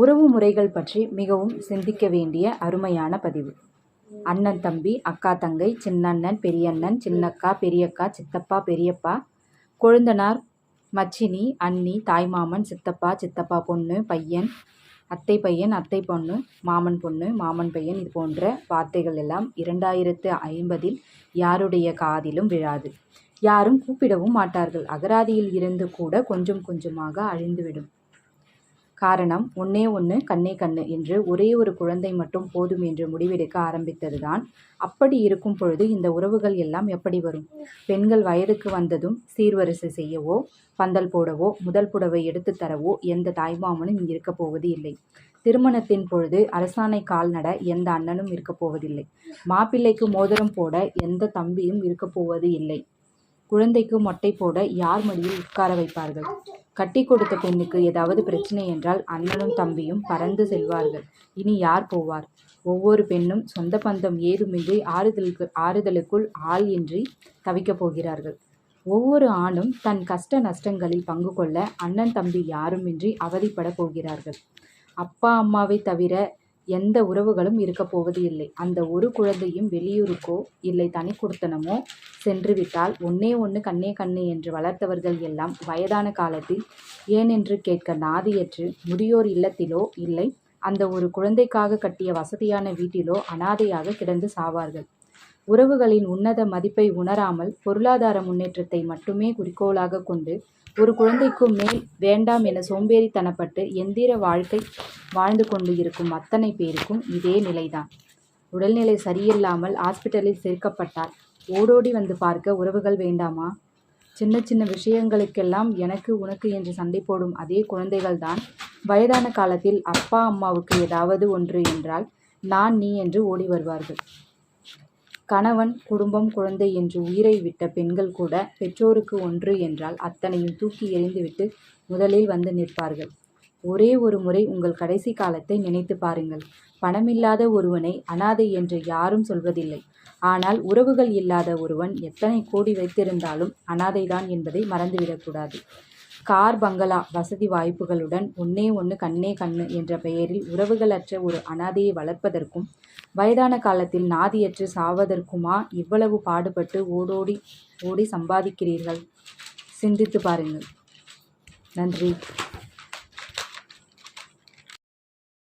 உறவு முறைகள் பற்றி மிகவும் சிந்திக்க வேண்டிய அருமையான பதிவு. அண்ணன் தம்பி அக்கா தங்கை சின்னண்ணன் பெரியண்ணன் சின்னக்கா பெரியக்கா சித்தப்பா பெரியப்பா கொழுந்தனார் மச்சினி அண்ணி தாய்மாமன் சித்தப்பா சித்தப்பா பொண்ணு பையன் அத்தை பையன் அத்தை பொண்ணு மாமன் பொண்ணு மாமன் பையன் இது போன்ற வார்த்தைகள் எல்லாம் இரண்டாயிரத்து ஐம்பதில் யாருடைய காதிலும் விழாது. யாரும் கூப்பிடவும் மாட்டார்கள். அகராதியில் இருந்து கூட கொஞ்சம் கொஞ்சமாக அழிந்துவிடும். காரணம் ஒன்னே ஒன்று கண்ணே கண்ணு என்று ஒரே ஒரு குழந்தை மட்டும் போதும் என்று முடிவெடுக்க ஆரம்பித்ததுதான். அப்படி இருக்கும் பொழுது இந்த உறவுகள் எல்லாம் எப்படி வரும்? பெண்கள் வயதுக்கு வந்ததும் சீர்வரிசை செய்யவோ பந்தல் போடவோ முதல் புடவை எடுத்து தரவோ எந்த தாய்மாமனும் இருக்கப் போவது இல்லை. திருமணத்தின் பொழுது அரசாணை கால்நட எந்த அண்ணனும் இருக்கப் போவதில்லை. மாப்பிள்ளைக்கு மோதிரம் போட எந்த தம்பியும் இருக்கப் போவது இல்லை. குழந்தைக்கு மொட்டை போட யார் மடியில் உட்கார வைப்பார்கள்? கட்டி கொடுத்த பெண்ணுக்கு ஏதாவது பிரச்சனை என்றால் அண்ணனும் தம்பியும் பறந்து செல்வார்கள். இனி யார் போவார்? ஒவ்வொரு பெண்ணும் சொந்த பந்தம் ஏதுமின்றி ஆறுதலுக்கு ஆறுதலுக்குள் ஆள் இன்றி தவிக்கப் போகிறார்கள். ஒவ்வொரு ஆணும் தன் கஷ்ட நஷ்டங்களில் பங்கு கொள்ள அண்ணன் தம்பி யாருமின்றி அவதிப்பட போகிறார்கள். அப்பா அம்மாவை தவிர எந்த உறவுகளும் இருக்கப் போவது இல்லை. அந்த ஒரு குழந்தையும் வெளியூருக்கோ இல்லை தனி குடுத்தனமோ சென்றுவிட்டால் ஒன்னே ஒன்று கண்ணே கண்ணு என்று வளர்த்தவர்கள் எல்லாம் வயதான காலத்தில் ஏனென்று கேட்க நாதியற்று முதியோர் இல்லத்திலோ இல்லை அந்த ஒரு குழந்தைக்காக கட்டிய வசதியான வீட்டிலோ அனாதையாக கிடந்து சாவார்கள். உறவுகளின் உன்னத மதிப்பை உணராமல் பொருளாதார முன்னேற்றத்தை மட்டுமே குறிக்கோளாக கொண்டு ஒரு குழந்தைக்கும் மேல் வேண்டாம் என சோம்பேறித்தனப்பட்டு எந்திர வாழ்க்கை வாழ்ந்து கொண்டு இருக்கும் அத்தனை பேருக்கும் இதே நிலைதான். உடல்நிலை சரியில்லாமல் ஹாஸ்பிட்டலில் சேர்க்கப்பட்டால் ஓடோடி வந்து பார்க்க உறவுகள் வேண்டாமா? சின்ன சின்ன விஷயங்களுக்கெல்லாம் எனக்கு உனக்கு என்று சண்டை போடும் அதே குழந்தைகள் தான் வயதான காலத்தில் அப்பா அம்மாவுக்கு ஏதாவது ஒன்று என்றால் நான் நீ என்று ஓடி வருவார்கள். கணவன் குடும்பம் குழந்தை என்று உயிரை விட்ட பெண்கள் கூட பெற்றோருக்கு ஒன்று என்றால் அத்தனையும் தூக்கி எறிந்துவிட்டு முதலில் வந்து நிற்பார்கள். ஒரே ஒரு முறை உங்கள் கடைசி காலத்தை நினைத்து பாருங்கள். பணமில்லாத ஒருவனை அனாதை என்று யாரும் சொல்வதில்லை. ஆனால் உறவுகள் இல்லாத ஒருவன் எத்தனை கோடி வைத்திருந்தாலும் அனாதைதான் என்பதை மறந்துவிடக்கூடாது. கார் பங்களா வசதி வாய்ப்புகளுடன் ஒன்னே ஒன்று கண்ணே கண்ணு என்ற பெயரில் உறவுகளற்ற ஒரு அனாதையை வளர்ப்பதற்கும் வயதான காலத்தில் நாதியற்று சாவதற்குமா இவ்வளவு பாடுபட்டு ஓடோடி ஓடி சம்பாதிக்கிறீர்கள்? சிந்தித்து பாருங்கள். நன்றி.